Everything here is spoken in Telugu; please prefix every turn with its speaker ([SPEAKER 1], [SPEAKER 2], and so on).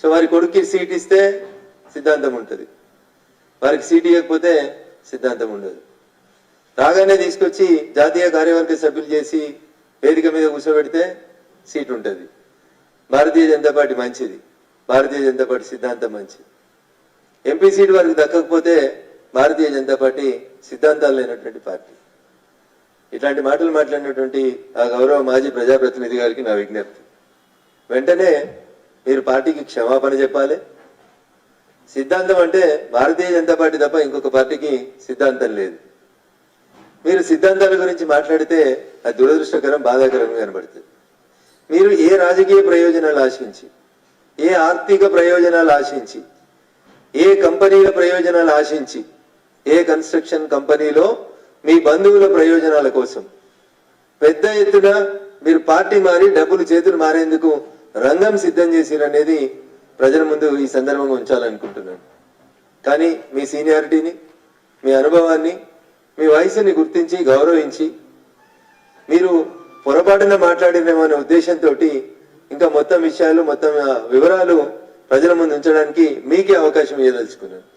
[SPEAKER 1] సో వారి కొడుక్కి సీట్ ఇస్తే సిద్ధాంతం ఉంటుంది. వారికి సీట్ ఇవ్వకపోతే సిద్ధాంతం ఉండదు. రాగానే తీసుకొచ్చి జాతీయ కార్యవర్గ సభ్యులు చేసి వేదిక మీద కూర్చోబెడితే సీట్ ఉంటుంది. భారతీయ జనతా పార్టీ మంచిది. భారతీయ జనతా పార్టీ సిద్ధాంతం మంచిది. ఎంపీ సీట్ వారికి దక్కకపోతే భారతీయ జనతా పార్టీ సిద్ధాంతాలు లేనటువంటి పార్టీ. ఇట్లాంటి మాటలు మాట్లాడినటువంటి ఆ గౌరవ మాజీ ప్రజాప్రతినిధి గారికి నా విజ్ఞప్తి. వెంటనే మీరు పార్టీకి క్షమాపణ చెప్పాలి. సిద్ధాంతం అంటే భారతీయ జనతా పార్టీ తప్ప ఇంకొక పార్టీకి సిద్ధాంతం లేదు. మీరు సిద్ధాంతాల గురించి మాట్లాడితే అది దురదృష్టకరం బాధాకరంగా కనబడుతుంది. మీరు ఏ రాజకీయ ప్రయోజనాలు ఆశించి ఏ ఆర్థిక ప్రయోజనాలు ఆశించి ఏ కంపెనీల ప్రయోజనాలు ఆశించి ఏ కన్స్ట్రక్షన్ కంపెనీలో మీ బంధువుల ప్రయోజనాల కోసం పెద్ద ఎత్తున మీరు పార్టీ మారి డబ్బులు చేతులు మారేందుకు రంగం సిద్ధం చేసిరనేది ప్రజల ముందు ఈ సందర్భంగా ఉంచాలనుకుంటున్నాను. కానీ మీ సీనియారిటీని మీ అనుభవాన్ని మీ వయసుని గుర్తించి గౌరవించి మీరు పొరపాటున మాట్లాడినమనే ఉద్దేశంతో ఇంకా మొత్తం విషయాలు మొత్తం వివరాలు ప్రజల ముందు ఉంచడానికి మీకే అవకాశం ఇవ్వదలుచుకున్నాను